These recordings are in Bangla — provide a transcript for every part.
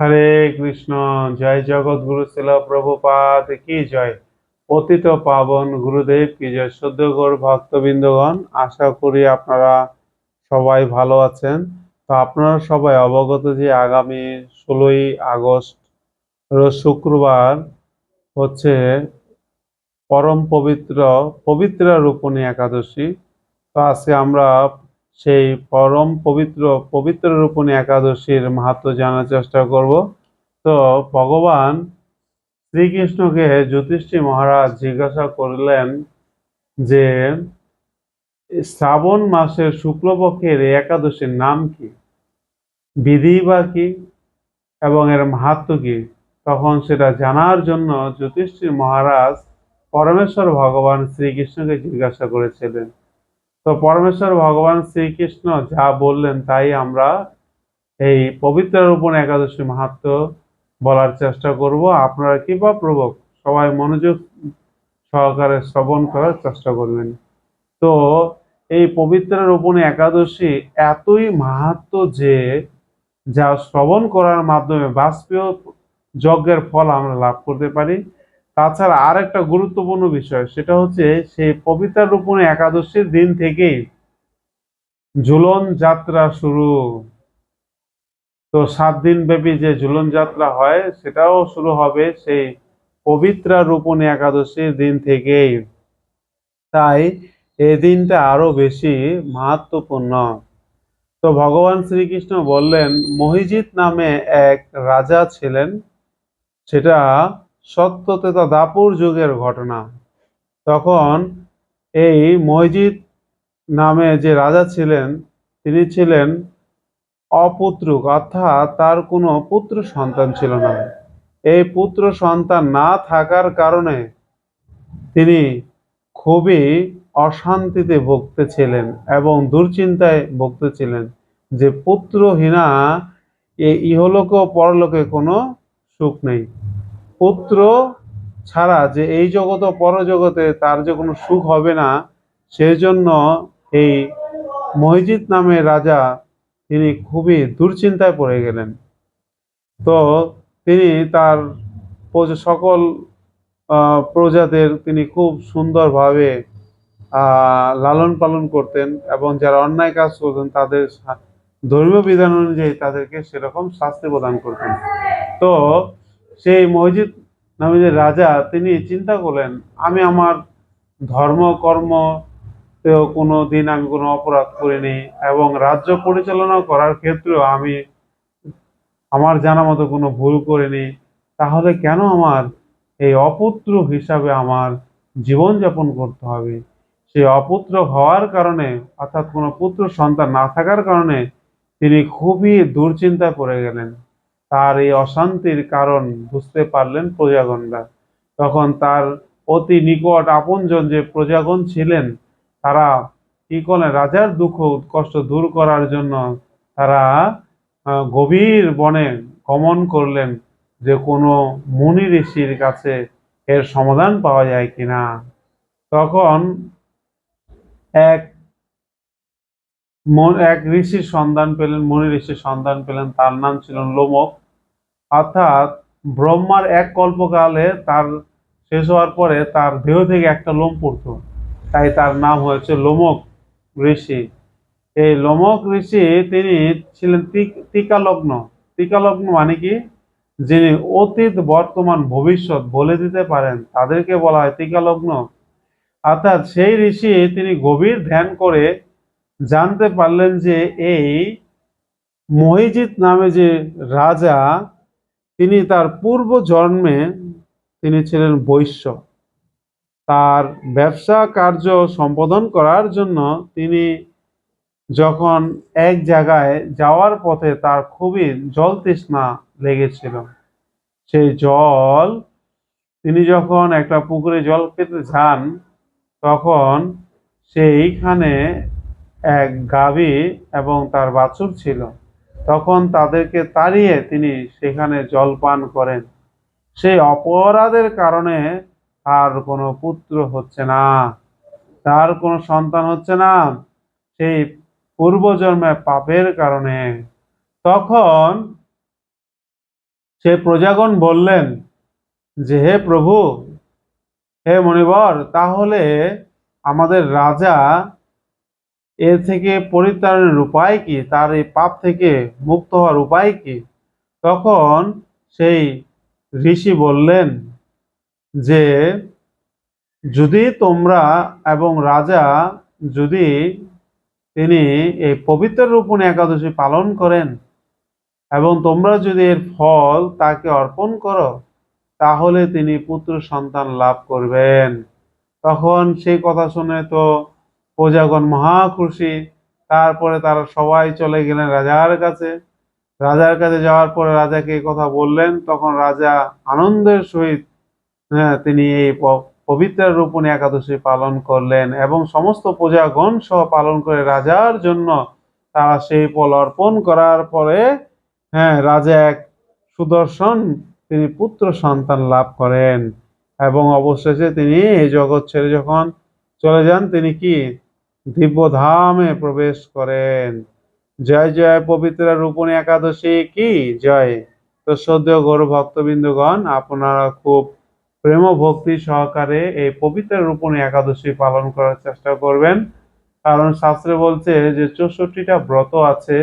হরে কৃষ্ণ, জয় জগৎগুরু শিল প্রভুপাদ কি জয়? পতিত পাবন গুরুদেব কি জয়? সদ্যগৌর ভক্তবৃন্দগণ, আশা করি আপনারা সবাই ভালো আছেন। তো আপনারা সবাই অবগত যে আগামী ষোলোই আগস্ট শুক্রবার হচ্ছে পরম পবিত্র পবিত্র রূপণী একাদশী। তো আজকে আমরা সেই পরম পবিত্র পবিত্র রূপণী একাদশীর মাহাত্ম জানার চেষ্টা করব। তো ভগবান শ্রীকৃষ্ণকে যুধিষ্ঠির মহারাজ জিজ্ঞাসা করলেন যে, শ্রাবণ মাসের শুক্লপক্ষের একাদশীর নাম কি? বিধি বা কি? এবং এর মাহাত্ম কি? তখন সেটা জানার জন্য যুধিষ্ঠির মহারাজ পরমেশ্বর ভগবান শ্রীকৃষ্ণকে জিজ্ঞাসা করেছিলেন। তো পরমেশ্বর ভগবান শ্রীকৃষ্ণ যা বললেন তাই আমরা এই পবিত্র রূপণ একাদশী মাহাত্ম বলার চেষ্টা করব। আপনারা কৃপা প্রভুক সবাই মনোযোগ সহকারে শ্রবণ করার চেষ্টা করবেন। তো এই পবিত্র রূপণী একাদশী এতই মাহাত্ম যে যা শ্রবণ করার মাধ্যমে বাষ্পীয় যজ্ঞের ফল আমরা লাভ করতে পারি। তাছাড়া আর একটা গুরুত্বপূর্ণ বিষয়, সেটা হচ্ছে সেই পবিত্র রূপণী একাদশীর দিন থেকেই ঝুলন যাত্রা শুরু। তো সাত দিন ব্যাপী যে ঝুলন যাত্রা হয়, সেটাও শুরু হবে সেই পবিত্র রূপণী একাদশীর দিন থেকেই। তাই এই দিনটা আরও বেশি মাহাত্মপূর্ণ। তো ভগবান শ্রীকৃষ্ণ বললেন, মহিজিৎ নামে এক রাজা ছিলেন, সেটা সত্যতেতা দাপুর যুগের ঘটনা। তখন এই মসজিদ নামে যে রাজা ছিলেন, তিনি ছিলেন অপুত্রক, অর্থাৎ তার কোনো পুত্র সন্তান ছিল না। এই পুত্র সন্তান না থাকার কারণে তিনি খুবই অশান্তিতে ভুগতেছিলেন এবং দুশ্চিন্তায় ভুগতেছিলেন যে পুত্রহীনা এ ইহলোকে ও পরলোকে কোনো সুখ নেই। পুত্র ছাড়া যে এই জগৎ ও পরজগতে তার যে কোনো সুখ হবে না, সেজন্য এই মহিজিৎ নামে রাজা তিনি খুবই দুশ্চিন্তায় পড়ে গেলেন। তো তিনি তার সকল প্রজাদের তিনি খুব সুন্দরভাবে লালন পালন করতেন এবং যারা অন্যায় কাজ করতেন তাদের ধর্মীয় বিধান অনুযায়ী তাদেরকে সেরকম শাস্তি প্রদান করতেন। তো সেই মসজিদ নামে যে রাজা, তিনি চিন্তা করলেন, আমি আমার ধর্ম, কর্ম কোনো দিন আমি কোনো অপরাধ করিনি এবং রাজ্য পরিচালনা করার ক্ষেত্রেও আমি আমার জানা মতো কোনো ভুল করিনি। তাহলে কেন আমার এই অপুত্র হিসাবে আমার জীবনযাপন করতে হবে? সেই অপুত্র হওয়ার কারণে, অর্থাৎ কোনো পুত্র সন্তান না থাকার কারণে তিনি খুবই দুশ্চিন্তায় পড়ে গেলেন। তার এই অশান্তির কারণ বুঝতে পারলেন প্রজাগণরা। তখন তার অতি নিকট আপনজন যে প্রজাগণ ছিলেন, তারা কি করলেন? রাজার দুঃখ, কষ্ট দূর করার জন্য তারা গভীর বনে গমন করলেন যে কোনো মুনি ঋষির কাছে এর সমাধান পাওয়া যায় কিনা। তখন এক এক ঋষির সন্ধান পেলেন, মনি ঋষির সন্ধান পেলেন, তার নাম ছিল লোমক। অর্থাৎ ব্রহ্মার এক কল্পকালে তার শেষ হওয়ার পরে তার দেহ থেকে একটা লোম পড়তো। তাই তার নাম হয়েছে লোমক ঋষি। এই লোমক ঋষি তিনি ছিলেন টিক- টিকালগ্ন। টিকালগ্ন মানে কি? যিনি অতীত, বর্তমান, ভবিষ্যৎ বলে দিতে পারেন। তাদেরকে বলা হয় টিকালগ্ন। অর্থাৎ সেই ঋষি তিনি গভীর ধ্যান করে জানতে পারলেন যে এই মহিজিৎ নামে যে রাজা, তিনি তার পূর্ব জন্মে তিনি ছিলেন বৈশ্য। তার ব্যবসা কার্য সম্পাদন করার জন্য তিনি যখন এক জায়গায় যাওয়ার পথে তার খুবই জল তৃষ্ণা লেগেছিল। সেই জল, তিনি যখন একটা পুকুরে জল পেতে যান, তখন সেইখানে এক গাভী এবং তার বাছুর ছিল। তখন তাদেরকে তাড়িয়ে তিনি সেখানে জল পান করেন। সেই অপরাধের কারণে তার কোনো পুত্র হচ্ছে না। তার কোনো সন্তান হচ্ছে না। সেই পূর্বজন্মে পাপের কারণে। তখন সে প্রজাগণ বললেন, যে হে প্রভু, হে মণিবর, তাহলে আমাদের রাজা এর থেকে পরিত্রাণের উপায় কি? তার এই পাপ থেকে মুক্ত হওয়ার উপায় কি? তখন সেই ঋষি বললেন যে, যদি তোমরা এবং রাজা যদি তিনি এই পবিত্র রূপণ একাদশী পালন করেন এবং তোমরা যদি এর ফল তাকে অর্পণ করো, তাহলে তিনি পুত্র সন্তান লাভ করবেন। তখন সেই কথা শুনে তো প্রজাগণ মহা খুশি তারপরে তারা সবাই চলে গেলেন রাজার কাছে। রাজার কাছে যাওয়ার পরে রাজাকে কথা বললেন, তখন রাজা আনন্দের সহিত হ্যাঁ তিনি এই পবিত্র রূপণী একাদশী পালন করলেন এবং সমস্ত প্রজাগণ সহ পালন করে রাজার জন্য তারা সেই ফল অর্পণ করার পরে হ্যাঁ রাজা এক সুদর্শন, তিনি পুত্র সন্তান লাভ করেন এবং অবশেষে তিনি এই জগৎ ছেড়ে যখন চলে যান, তিনি কি দিব্য ধামে প্রবেশ করেন। জয় জয়, পবিত্র রূপণী একাদশী কি? জয়। তো সদ্য গৌর ভক্তবৃন্দগণ, আপনারা খুব প্রেম ভক্তি সহকারে এই পবিত্র রূপণী একাদশী পালন করার চেষ্টা করবেন। কারণ শাস্ত্রে বলছে যে চৌষট্টিটা ব্রত আছে,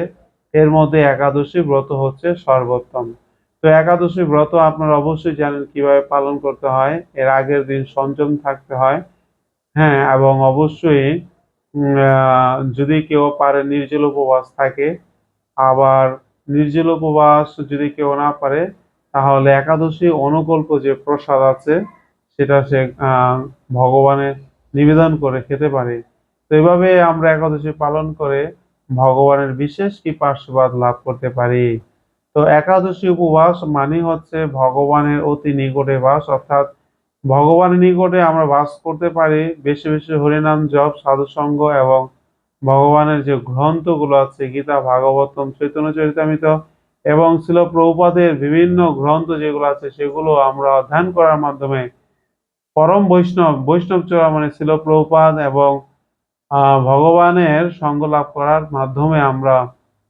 এর মধ্যে একাদশী ব্রত হচ্ছে সর্বোত্তম। তো একাদশী ব্রত আপনারা অবশ্যই জানেন কীভাবে পালন করতে হয়, এর আগের দিন সংযম থাকতে হয়। হ্যাঁ এবং অবশ্যই যদি কেউ পারে নির্জল উপবাস থাকে, আবার নির্জল উপবাস যদি কেউ না পারে, তাহলে একাদশী অনুকল্প যে প্রসাদ আছে, সেটা সে ভগবানের নিবেদন করে খেতে পারে। তো এভাবে আমরা একাদশী পালন করে ভগবানের বিশেষ কৃপা আশীর্বাদ লাভ করতে পারি? তো একাদশী উপবাস মানে হচ্ছে ভগবানের অতি নিকটে বাস, অর্থাৎ ভগবানের নিকটে আমরা বাস করতে পারি। বেশি বেশি হরিনাম জপ, সাধুসঙ্গ এবং ভগবানের যে গ্রন্থগুলো আছে, গীতা, ভাগবতম, চৈতন্য চরিতামিত এবং ছিল প্রভুপাদের বিভিন্ন গ্রন্থ যেগুলো আছে, সেগুলো আমরা অধ্যয়ন করার মাধ্যমে পরম বৈষ্ণব বৈষ্ণব চূড়া মানে ছিল প্রভুপাদ এবং ভগবানের সঙ্গ লাভ করার মাধ্যমে আমরা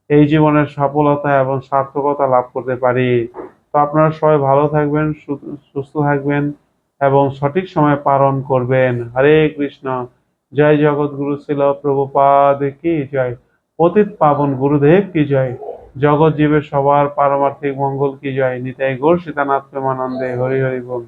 এই জীবনের সফলতা এবং সার্থকতা লাভ করতে পারি। তো আপনারা সবাই ভালো থাকবেন সুস্থ থাকবেন। এবং সঠিক সময় পালন করবেন। হরে কৃষ্ণ। জয় জগৎগুরু শিল প্রভুপাদ কি জয়। অতীত পাবন গুরুদেব কি জয়। জগৎ জীবের সবার পারমার্থিক মঙ্গল কি জয়। নিতাই গোর সীতানাথ প্রেমানন্দে। হরি হরি বল।